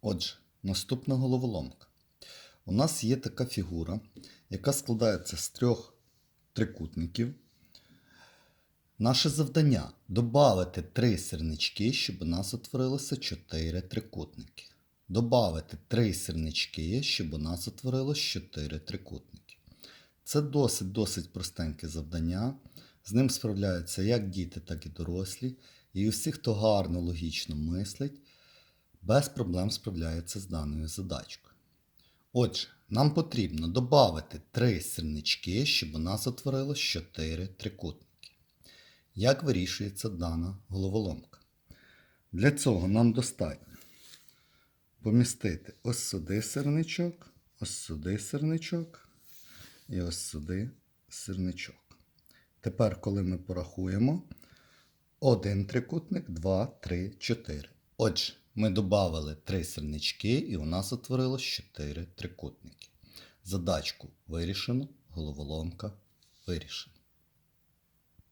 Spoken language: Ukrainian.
Отже, наступна головоломка. У нас є така фігура, яка складається з трьох трикутників. Наше завдання додати три сірнички, щоб у нас утворилося чотири трикутники. Добавити три сірнички, щоб у нас утворилось чотири трикутники. Це досить-досить простеньке завдання. З ним справляються як діти, так і дорослі. І усі, хто гарно логічно мислить, без проблем справляється з даною задачкою. Отже, нам потрібно додати три сірнички, щоб у нас утворилось 4 трикутники. Як вирішується дана головоломка? Для цього нам достатньо помістити ось сюди сирничок, ось сюди сирничок і ось сюди сирничок. Тепер, коли ми порахуємо, один трикутник, два, три, чотири. Отже, ми додали три сірнички і у нас утворилось 4 трикутники. Задачку вирішено, головоломка вирішена.